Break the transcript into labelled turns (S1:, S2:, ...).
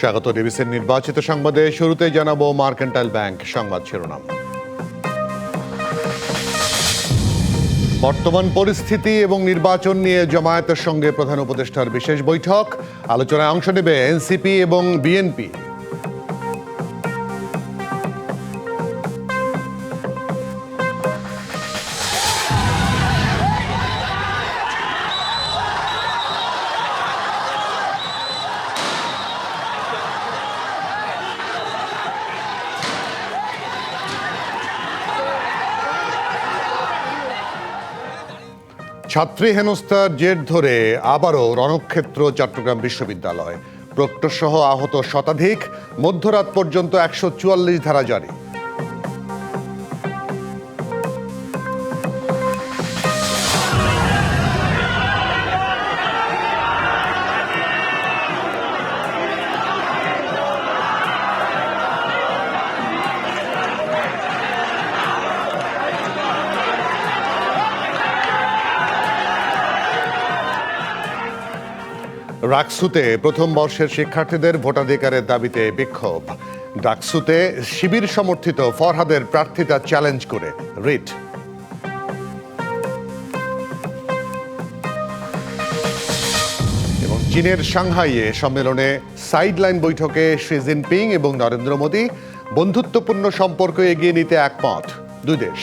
S1: স্বাগত ডিবিসির নির্বাচিত সংবাদে শুরুতে জানাব মার্কেন্টাইল ব্যাংক সংবাদ শিরোনাম। বর্তমান পরিস্থিতি এবং নির্বাচন নিয়ে জামায়াতের সঙ্গে প্রধান উপদেষ্টার বিশেষ বৈঠক। আলোচনায় অংশ নেবে এনসিপি এবং বিএনপি। ছাত্রী হেনস্থার জের ধরে আবারও রণক্ষেত্র, চট্টগ্রাম বিশ্ববিদ্যালয়। প্রক্টরসহ আহত শতাধিক, মধ্যরাত পর্যন্ত একশো চুয়াল্লিশ ধারা জারি। রাকসুতে প্রথম বর্ষের শিক্ষার্থীদের ভোটাধিকারের দাবিতে বিক্ষোভ। ডাকসুতে শিবির সমর্থিত ফরহাদের প্রার্থিতা চ্যালেঞ্জ করে রিট। এবং চীনের সাংহাইয়ে সম্মেলনে সাইডলাইন বৈঠকে শি জিনপিং এবং নরেন্দ্র মোদী বন্ধুত্বপূর্ণ সম্পর্ক এগিয়ে নিতে একমত দুই দেশ।